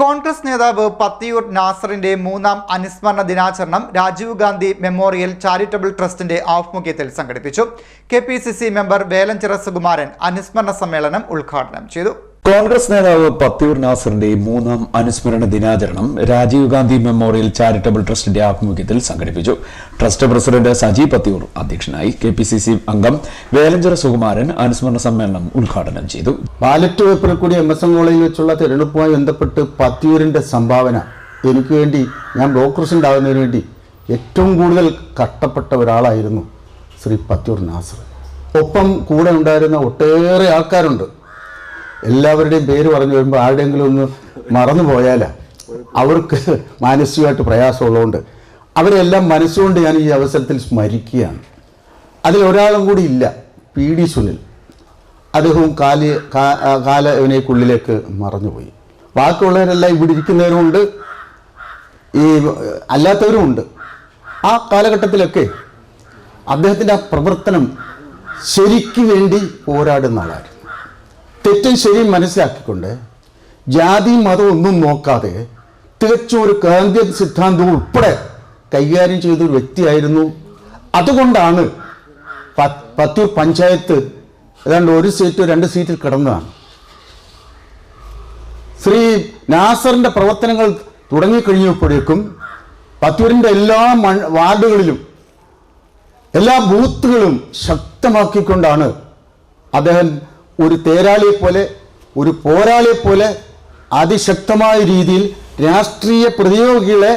കോൺഗ്രസ് നേതാവ് പത്തിയൂർ നാസറിന്റെ മൂന്നാം അനുസ്മരണ ദിനാചരണം രാജീവ് ഗാന്ധി മെമ്മോറിയൽ ചാരിറ്റബിൾ ട്രസ്റ്റിന്റെ ആഭിമുഖ്യത്തിൽ സംഘടിപ്പിച്ചു. കെ മെമ്പർ വേലഞ്ചിറ സുകുമാരൻ അനുസ്മരണ സമ്മേളനം ഉദ്ഘാടനം ചെയ്തു. കോൺഗ്രസ് നേതാവ് പത്തിയൂർ നാസറിന്റെ മൂന്നാം അനുസ്മരണ ദിനാചരണം രാജീവ് ഗാന്ധി മെമ്മോറിയൽ ചാരിറ്റബിൾ ട്രസ്റ്റിന്റെ ആഭിമുഖ്യത്തിൽ സംഘടിപ്പിച്ചു. ട്രസ്റ്റ് പ്രസിഡന്റ് സജി പത്തിയൂർ അധ്യക്ഷനായി കെ പി സി സി അംഗം വേലഞ്ചിറ സുകുമാരൻ അനുസ്മരണ സമ്മേളനം ഉദ്ഘാടനം ചെയ്തു. ബാലറ്റ് പേപ്പറിൽ കൂടി എം എസ് എം കോളേജിൽ വെച്ചുള്ള തിരഞ്ഞെടുപ്പുമായി ബന്ധപ്പെട്ട് പത്തിയൂരിന്റെ സംഭാവന എനിക്ക് വേണ്ടി ഞാൻ ബ്ലോക്ക് പ്രസിഡന്റ് ആകുന്നതിന് വേണ്ടി ഏറ്റവും കൂടുതൽ കഷ്ടപ്പെട്ട ഒരാളായിരുന്നു ശ്രീ പത്തിയൂർ നാസർ. ഒപ്പം കൂടെ ഉണ്ടായിരുന്ന ഒട്ടേറെ ആൾക്കാരുണ്ട്. എല്ലാവരുടെയും പേര് പറഞ്ഞു വരുമ്പോൾ ആരുടെയെങ്കിലും ഒന്ന് മറന്നു പോയാലാ അവർക്ക് മാനസികമായിട്ട് പ്രയാസമുള്ളതുകൊണ്ട് അവരെല്ലാം മനസ്സുകൊണ്ട് ഞാൻ ഈ അവസരത്തിൽ സ്മരിക്കുകയാണ്. അതിൽ അതിലൊരാളും കൂടി ഇല്ല പി ഡി സുനിൽ. അദ്ദേഹവും കാൽ കാലവിനേക്കുള്ളിലേക്ക് മറഞ്ഞുപോയി ബാക്കിയുള്ളവരെല്ലാം ഇവിടെ ഇരിക്കുന്നവരുമുണ്ട് ഈ അല്ലാത്തവരുമുണ്ട് ആ കാലഘട്ടത്തിലൊക്കെ അദ്ദേഹത്തിന്റെ ആ പ്രവർത്തനം ശരിക്കു വേണ്ടി പോരാടുന്ന ആളായിരുന്നു. തെറ്റും ശരിയും മനസ്സിലാക്കിക്കൊണ്ട് ജാതി മതം ഒന്നും നോക്കാതെ തികച്ചും ഒരു ഗാന്ധി സിദ്ധാന്തവും ഉൾപ്പെടെ കൈകാര്യം ചെയ്തൊരു വ്യക്തിയായിരുന്നു. അതുകൊണ്ടാണ് പത്തൂർ പഞ്ചായത്ത് ഏതാണ്ട് ഒരു സീറ്റ് രണ്ട് സീറ്റിൽ കിടന്നതാണ്. ശ്രീ നാസറിന്റെ പ്രവർത്തനങ്ങൾ തുടങ്ങിക്കഴിഞ്ഞപ്പോഴേക്കും പത്തൂരിന്റെ എല്ലാ വാർഡുകളിലും എല്ലാ ബൂത്തുകളും ശക്തമാക്കിക്കൊണ്ടാണ് അദ്ദേഹം ഒരു തേരാളിയെപ്പോലെ ഒരു പോരാളിയെപ്പോലെ അതിശക്തമായ രീതിയിൽ രാഷ്ട്രീയ പ്രതിയോഗികളെ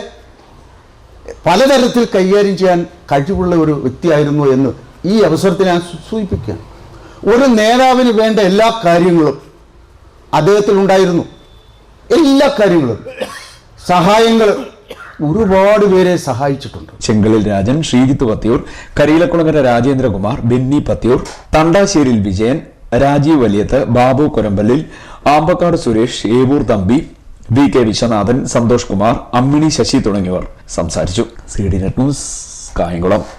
പലതരത്തിൽ കൈകാര്യം ചെയ്യാൻ കഴിവുള്ള ഒരു വ്യക്തിയായിരുന്നു എന്ന് ഈ അവസരത്തിൽ ഞാൻ സൂചിപ്പിക്കുകയാണ്. ഒരു നേതാവിന് വേണ്ട എല്ലാ കാര്യങ്ങളും അദ്ദേഹത്തിൽ ഉണ്ടായിരുന്നു. എല്ലാ കാര്യങ്ങളും. സഹായങ്ങൾ ഒരുപാട് പേരെ സഹായിച്ചിട്ടുണ്ട്. ചെങ്കളിൽ രാജൻ ശ്രീജിത്ത് പത്തിയൂർ കരിയിലക്കുളങ്ങര രാജേന്ദ്രകുമാർ ബെന്നി പത്തിയൂർ തണ്ടാശ്ശേരിൽ വിജയൻ രാജീവ് വലിയത്ത് ബാബു കൊരമ്പലിൽ ആമ്പക്കാട് സുരേഷ് ഏവൂർ തമ്പി വി കെ വിശ്വനാഥൻ സന്തോഷ് കുമാർ അമ്മിണി ശശി തുടങ്ങിയവർ സംസാരിച്ചു. C D net news Kayamkulam.